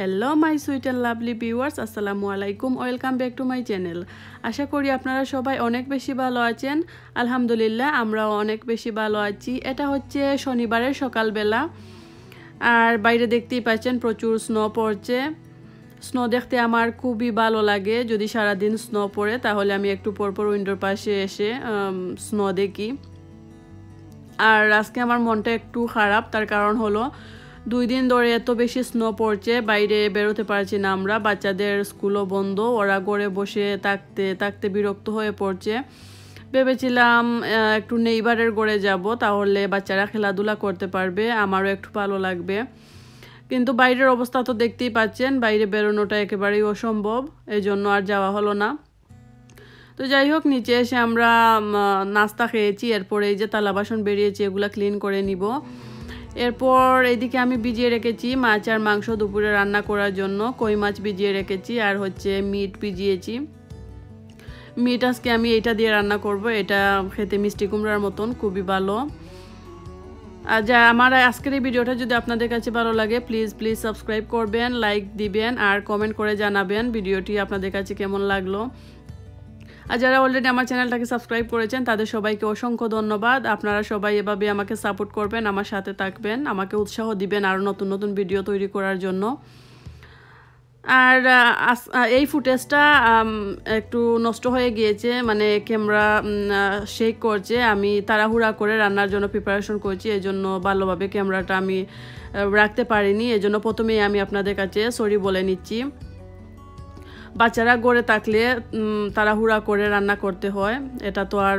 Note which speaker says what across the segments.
Speaker 1: Hello my sweet and lovely viewers আসসালামু আলাইকুম welcome back to my channel আশা করি আপনারা সবাই অনেক বেশি ভালো আছেন। আলহামদুলিল্লাহ, আমরাও অনেক বেশি ভালো আছি। এটা হচ্ছে শনিবারের সকালবেলা। আর বাইরে দেখতেই পাচ্ছেন, প্রচুর স্নো পড়ছে। স্নো দেখতে আমার খুবই ভালো লাগে। যদি সারাদিন স্নো পড়ে, তাহলে আমি একটু পরপর উইন্ডোর পাশে এসে স্নো দেখি। আর আজকে আমার মনটা একটু খারাপ, তার কারণ হলো দুই দিন ধরে এত বেশি স্নো পড়ছে, বাইরে বেরোতে পারছি না আমরা। বাচ্চাদের স্কুলও বন্ধ, ওরা গড়ে বসে থাকতে থাকতে বিরক্ত হয়ে পড়ছে। ভেবেছিলাম একটু নেইবারের গড়ে যাব, তাহলে বাচ্চারা খেলাধুলা করতে পারবে, আমারও একটু ভালো লাগবে। কিন্তু বাইরের অবস্থা তো দেখতেই পাচ্ছেন, বাইরে বেরোনোটা একেবারেই অসম্ভব এই জন্য আর যাওয়া হলো না। তো যাই হোক, নিচে এসে আমরা নাস্তা খেয়েছি, এরপরে এই যে তালা বাসন বেরিয়েছে, এগুলো ক্লিন করে নিব। এরপর এদিকে আমি ভিজিয়ে রেখেছি মাছ আর মাংস দুপুরে রান্না করার জন্য। কই মাছ ভিজিয়ে রেখেছি আর হচ্ছে মিট ভিজিয়েছি। মিট আজকে আমি এটা দিয়ে রান্না করব, এটা খেতে মিষ্টি কুমড়ার মতন, খুবই ভালো। আর যা আমার আজকের এই ভিডিওটা যদি আপনাদের কাছে ভালো লাগে প্লিজ প্লিজ সাবস্ক্রাইব করবেন লাইক দিবেন, আর কমেন্ট করে জানাবেন ভিডিওটি আপনাদের কাছে কেমন লাগল। আর যারা অলরেডি আমার চ্যানেলটাকে সাবস্ক্রাইব করেছেন, তাদের সবাইকে অসংখ্য ধন্যবাদ। আপনারা সবাই এভাবে আমাকে সাপোর্ট করবেন, আমার সাথে থাকবেন, আমাকে উৎসাহ দিবেন আরও নতুন নতুন ভিডিও তৈরি করার জন্য। আর এই ফুটেজটা একটু নষ্ট হয়ে গিয়েছে মানে ক্যামেরা শেক করছে, আমি তাড়াহুড়া করে রান্নার জন্য প্রিপারেশন করছি এই জন্য ভালোভাবে ক্যামেরাটা আমি রাখতে পারিনি এই জন্য প্রথমেই আমি আপনাদের কাছে সরি বলে নিচ্ছি। বাচ্চারা গড়ে থাকলে তাড়াহুড়া করে রান্না করতে হয়। এটা তো আর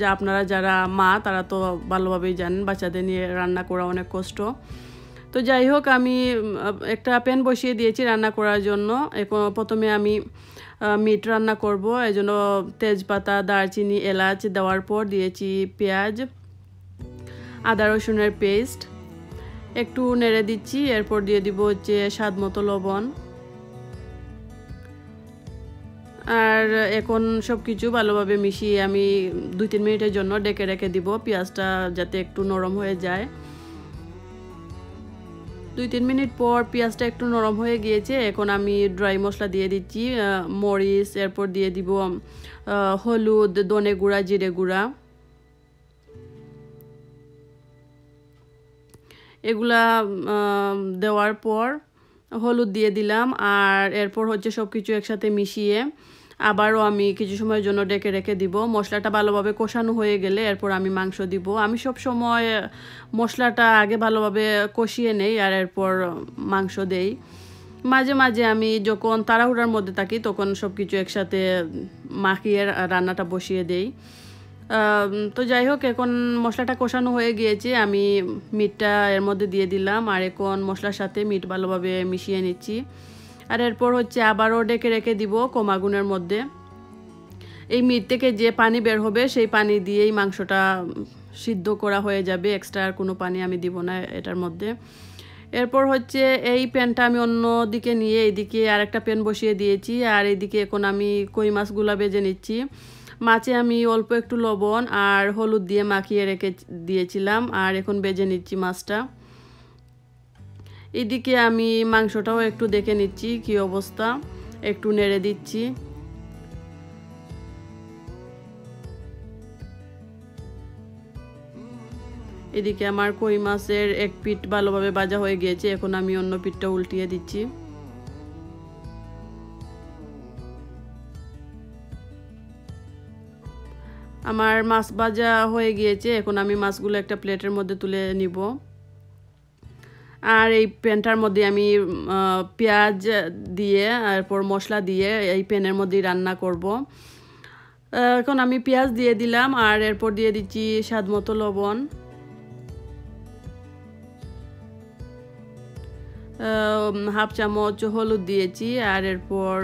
Speaker 1: যা আপনারা যারা মা, তারা তো ভালোভাবেই জানেন, বাচ্চাদের নিয়ে রান্না করা অনেক কষ্ট। তো যাই হোক, আমি একটা প্যান বসিয়ে দিয়েছি রান্না করার জন্য। এখন প্রথমে আমি মিট রান্না করব। এই জন্য তেজপাতা, দারচিনি, এলাচ দেওয়ার পর দিয়েছি পেঁয়াজ, আদা রসুনের পেস্ট। একটু নেড়ে দিচ্ছি, এরপর দিয়ে দিব হচ্ছে স্বাদ মতো লবণ। আর এখন সব কিছু ভালোভাবে মিশিয়ে আমি দুই তিন মিনিটের জন্য ডেকে রেখে দিব, পেঁয়াজটা যাতে একটু নরম হয়ে যায়। দুই তিন মিনিট পর পেঁয়াজটা একটু নরম হয়ে গিয়েছে, এখন আমি ড্রাই মশলা দিয়ে দিচ্ছি মরিচ, এরপর দিয়ে দিব হলুদ দনে গুঁড়া, জিরে গুঁড়া। এগুলা দেওয়ার পর হলুদ দিয়ে দিলাম, আর এরপর হচ্ছে সব কিছু একসাথে মিশিয়ে আবারও আমি কিছু সময়ের জন্য ডেকে রেখে দিব। মশলাটা ভালোভাবে কষানো হয়ে গেলে এরপর আমি মাংস দিব। আমি সব সময় মশলাটা আগে ভালোভাবে কষিয়ে নেই আর এরপর মাংস দেই। মাঝে মাঝে আমি যখন তাড়াহুড়ার মধ্যে থাকি তখন সব কিছু একসাথে মাখিয়ে রান্নাটা বসিয়ে দেই। তো যাই হোক, এখন মশলাটা কষানো হয়ে গিয়েছে। আমি মিটটা এর মধ্যে দিয়ে দিলাম আর এখন মশলার সাথে মিট ভালোভাবে মিশিয়ে নিচ্ছি। আর এরপর হচ্ছে আবারও ডেকে রেখে দিব কমাগুনের মধ্যে। এই মিট থেকে যে পানি বের হবে, সেই পানি দিয়েই মাংসটা সিদ্ধ করা হয়ে যাবে। এক্সট্রা আর কোনো পানি আমি দিব না এটার মধ্যে। এরপর হচ্ছে এই প্যানটা আমি অন্য দিকে নিয়ে এইদিকে আর একটা প্যান বসিয়ে দিয়েছি। আর এইদিকে এখন আমি কই মাছগুলা বেজে নিচ্ছি। মাছে আমি অল্প একটু লবণ আর হলুদ দিয়ে মাখিয়ে রেখে দিয়েছিলাম। আর এখন বেজে নিচ্ছি মাছটা। এদিকে আমি মাংসটাও একটু দেখে নিচ্ছি, কি অবস্থা? একটু নেড়ে দিচ্ছি। এদিকে আমার কই মাছের এক পিঠ ভালোভাবে ভাজা হয়ে গিয়েছে, এখন আমি অন্য পিঠটা উল্টিয়ে দিচ্ছি। আমার মাছ ভাজা হয়ে গিয়েছে, এখন আমি মাছগুলো একটা প্লেটের মধ্যে তুলে নিব। আর এই প্যানটার মধ্যে আমি পেঁয়াজ দিয়ে এরপর মশলা দিয়ে এই প্যানের মধ্যেই রান্না করব। এখন আমি পেঁয়াজ দিয়ে দিলাম আর এরপর দিয়ে দিচ্ছি স্বাদ মতো লবণ। হাফ চামচ হলুদ দিয়েছি আর এরপর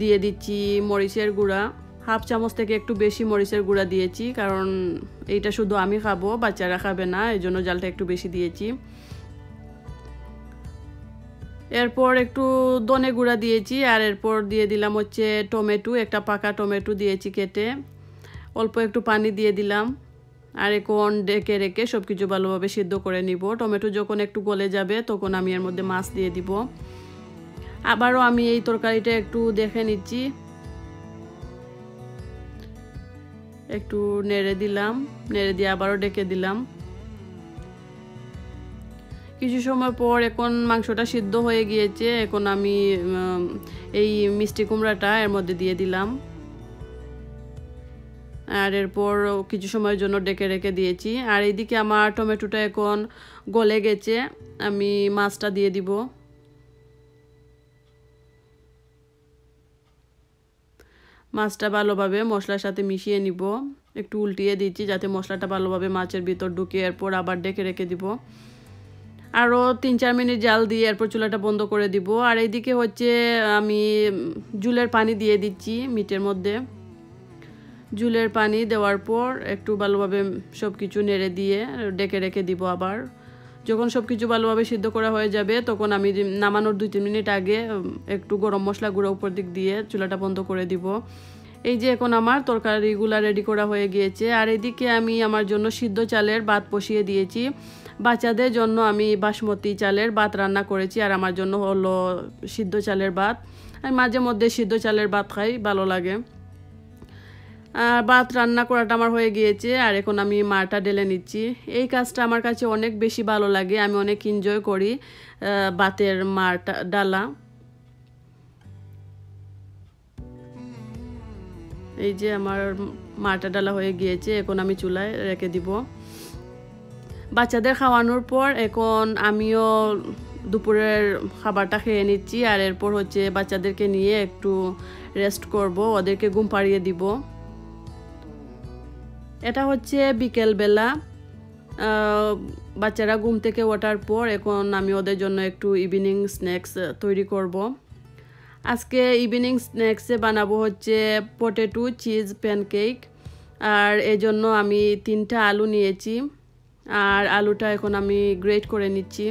Speaker 1: দিয়ে দিচ্ছি মরিচের গুঁড়া। হাফ চামচ থেকে একটু বেশি মরিচের গুঁড়া দিয়েছি কারণ এইটা শুধু আমি খাব, বাচ্চারা খাবে না এই জন্য জালটা একটু বেশি দিয়েছি। এরপর একটু দনে গুঁড়া দিয়েছি, আর এরপর দিয়ে দিলাম হচ্ছে টমেটো, একটা পাকা টমেটো দিয়েছি কেটে। অল্প একটু পানি দিয়ে দিলাম, আর এখন ডেকে রেখে সব কিছু ভালোভাবে সিদ্ধ করে নিব। টমেটো যখন একটু গলে যাবে, তখন আমি এর মধ্যে মাছ দিয়ে দিব। আবারও আমি এই তরকারিটা একটু দেখে নিচ্ছি। একটু নেড়ে দিলাম, নেড়ে দিয়ে আবারও ডেকে দিলাম। কিছু সময় পর এখন মাংসটা সিদ্ধ হয়ে গিয়েছে, এখন আমি এই মিষ্টি কুমড়াটা এর মধ্যে দিয়ে দিলাম। আর এরপর কিছু সময়ের জন্য ডেকে রেখে দিয়েছি। আর এইদিকে আমার টমেটোটা এখন গলে গেছে, আমি মাছটা দিয়ে দিব। মাছটা ভালোভাবে মশলার সাথে মিশিয়ে নিব। একটু উল্টিয়ে দিচ্ছি যাতে মশলাটা ভালোভাবে মাছের ভিতর ঢুকিয়ে এরপর আবার ডেকে রেখে দিব। আরও তিন চার মিনিট জাল দিয়ে এরপর চুলাটা বন্ধ করে দিব। আর এইদিকে হচ্ছে, আমি জুলের পানি দিয়ে দিচ্ছি মিটের মধ্যে। জুলের পানি দেওয়ার পর একটু ভালোভাবে সব কিছু নেড়ে দিয়ে ডেকে রেখে দিব আবার। যখন সব কিছু ভালোভাবে সিদ্ধ করা হয়ে যাবে, তখন আমি নামানোর দুই তিন মিনিট আগে একটু গরম মশলা গুঁড়ো উপর দিক দিয়ে চুলাটা বন্ধ করে দিব। এই যে এখন আমার তরকারিগুলো রেডি করা হয়ে গিয়েছে। আর এদিকে আমি আমার জন্য সিদ্ধ চালের ভাত বসিয়ে দিয়েছি। বাচ্চাদের জন্য আমি বাসমতি চালের ভাত রান্না করেছি আর আমার জন্য হলো সিদ্ধ চালের ভাত। আমি মাঝে মধ্যে সিদ্ধ চালের ভাত খাই, ভালো লাগে। আর ভাত রান্না করাটা আমার হয়ে গিয়েছে আর এখন আমি মাটা ঢেলে নিচ্ছি। এই কাজটা আমার কাছে অনেক বেশি ভালো লাগে, আমি অনেক এনজয় করি ভাতের মাটা ডালা। এই যে আমার মাটা ডালা হয়ে গিয়েছে, এখন আমি চুলায় রেখে দিব। বাচ্চাদের খাওয়ানোর পর এখন আমিও দুপুরের খাবারটা খেয়ে নিচ্ছি, আর এরপর হচ্ছে বাচ্চাদেরকে নিয়ে একটু রেস্ট করব, ওদেরকে ঘুম পাড়িয়ে দিব। এটা হচ্ছে বিকেলবেলা বাচ্চারা ঘুম থেকে ওঠার পর এখন আমি ওদের জন্য একটু ইভিনিং স্ন্যাক্স তৈরি করব। আজকে ইভিনিং স্ন্যাক্সে বানাবো হচ্ছে পটেটো চিজ প্যানকেক আর এজন্য আমি তিনটা আলু নিয়েছি। আর আলুটা এখন আমি গ্রেট করে নিচ্ছি।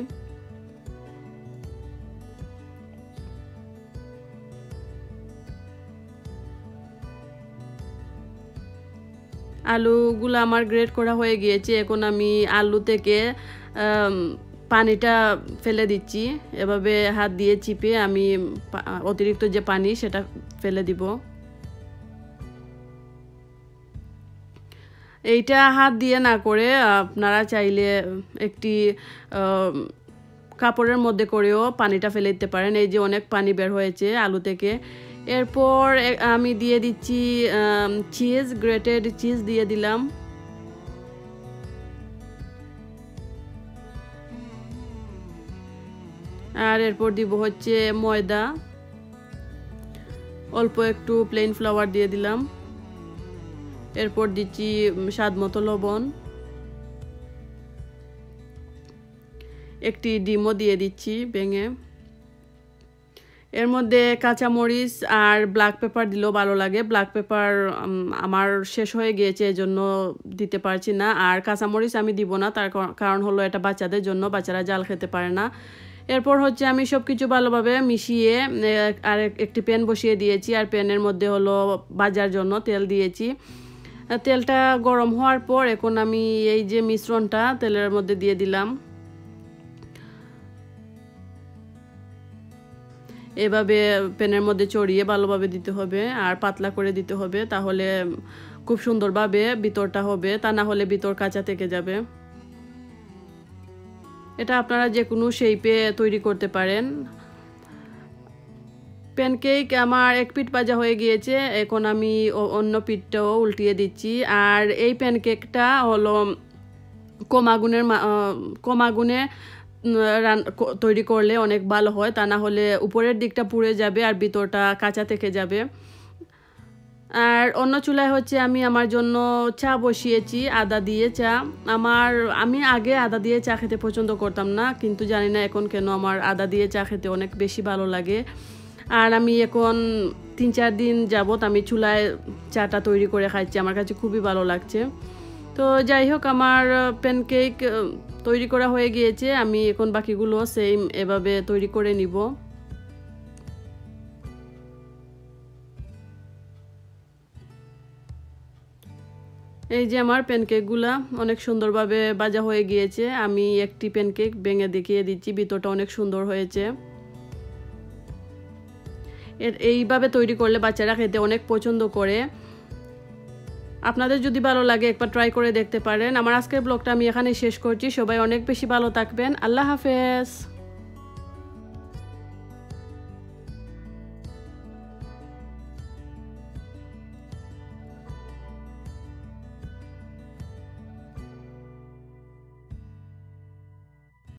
Speaker 1: আলুগুলো আমার গ্রেট করা হয়ে গিয়েছে, এখন আমি আলু থেকে পানিটা ফেলে দিচ্ছি। এভাবে হাত দিয়ে চিপে আমি অতিরিক্ত যে পানি সেটা ফেলে দিব। এইটা হাত দিয়ে না করে, আপনারা চাইলে একটি কাপড়ের মধ্যে করেও পানিটা ফেলে দিতে পারেন। এই যে অনেক পানি বের হয়েছে আলু থেকে। এরপর আমি দিয়ে দিচ্ছি চিজ গ্রেটেড চিজ দিয়ে দিলাম। আর এরপর দিব হচ্ছে ময়দা। অল্প একটু প্লেন ফ্লাওয়ার দিয়ে দিলাম। এরপর দিচ্ছি স্বাদ মতো লবণ। একটি ডিমও দিয়ে দিচ্ছি ভেঙে। এর মধ্যে কাঁচামরিচ আর ব্ল্যাক পেপার দিলেও ভালো লাগে। ব্ল্যাক পেপার আমার শেষ হয়ে গিয়েছে, এজন্য দিতে পারছি না। আর কাঁচামরিচ আমি দিব না, তার কারণ হলো এটা বাচ্চাদের জন্য, বাচ্চারা জাল খেতে পারে না। এরপর হচ্ছে আমি সব কিছু ভালোভাবে মিশিয়ে আর একটি প্যান বসিয়ে দিয়েছি। আর প্যানের মধ্যে হলো বাজার জন্য তেল দিয়েছি। তেলটা গরম হওয়ার পর এখন আমি এই যে মিশ্রণটা তেলের মধ্যে দিয়ে দিলাম। এভাবে প্যানের মধ্যে চড়িয়ে ভালোভাবে দিতে হবে আর পাতলা করে দিতে হবে, তাহলে খুব সুন্দরভাবে ভিতরটা হবে, তা না হলে ভিতর কাঁচা থেকে যাবে। এটা আপনারা যে কোনো শেপে তৈরি করতে পারেন। প্যানকেক আমার এক পিঠ ভাজা হয়ে গিয়েছে। এখন আমি অন্য পিঠটাও উল্টিয়ে দিচ্ছি। আর এই প্যানকেকটা হলো কম আগুনের কম আগুনে রান তৈরি করলে অনেক ভালো হয়। তা না হলে উপরের দিকটা পুড়ে যাবে আর ভিতরটা কাঁচা থেকে যাবে। আর অন্য চুলায় হচ্ছে আমি আমার জন্য চা বসিয়েছি, আদা দিয়ে চা। আমার, আমি আগে আদা দিয়ে চা খেতে পছন্দ করতাম না, কিন্তু জানি না এখন কেন আমার আদা দিয়ে চা খেতে অনেক বেশি ভালো লাগে। আর আমি এখন তিন চার দিন যাবত আমি চুলায় চাটা তৈরি করে খাচ্ছি। আমার কাছে খুবই ভালো লাগছে। তো যাই হোক, আমার প্যানকেক তৈরি করা হয়ে গিয়েছে। আমি এখন বাকিগুলো সেম এভাবে তৈরি করে নিব। এই যে আমার প্যানকেকগুলা অনেক সুন্দরভাবে বাজা হয়ে গিয়েছে। আমি একটি প্যানকেক ভেঙে দেখিয়ে দিচ্ছি, ভিতরটা অনেক সুন্দর হয়েছে। এইভাবে তৈরি করলে বাচ্চারা খেতে অনেক পছন্দ করে। আপনাদের যদি ভালো লাগে একবার ট্রাই করে দেখতে পারেন। আমার আজকের ব্লগটা আমি এখানে শেষ করছি। সবাই অনেক বেশি ভালো থাকবেন। আল্লাহ হাফেজ।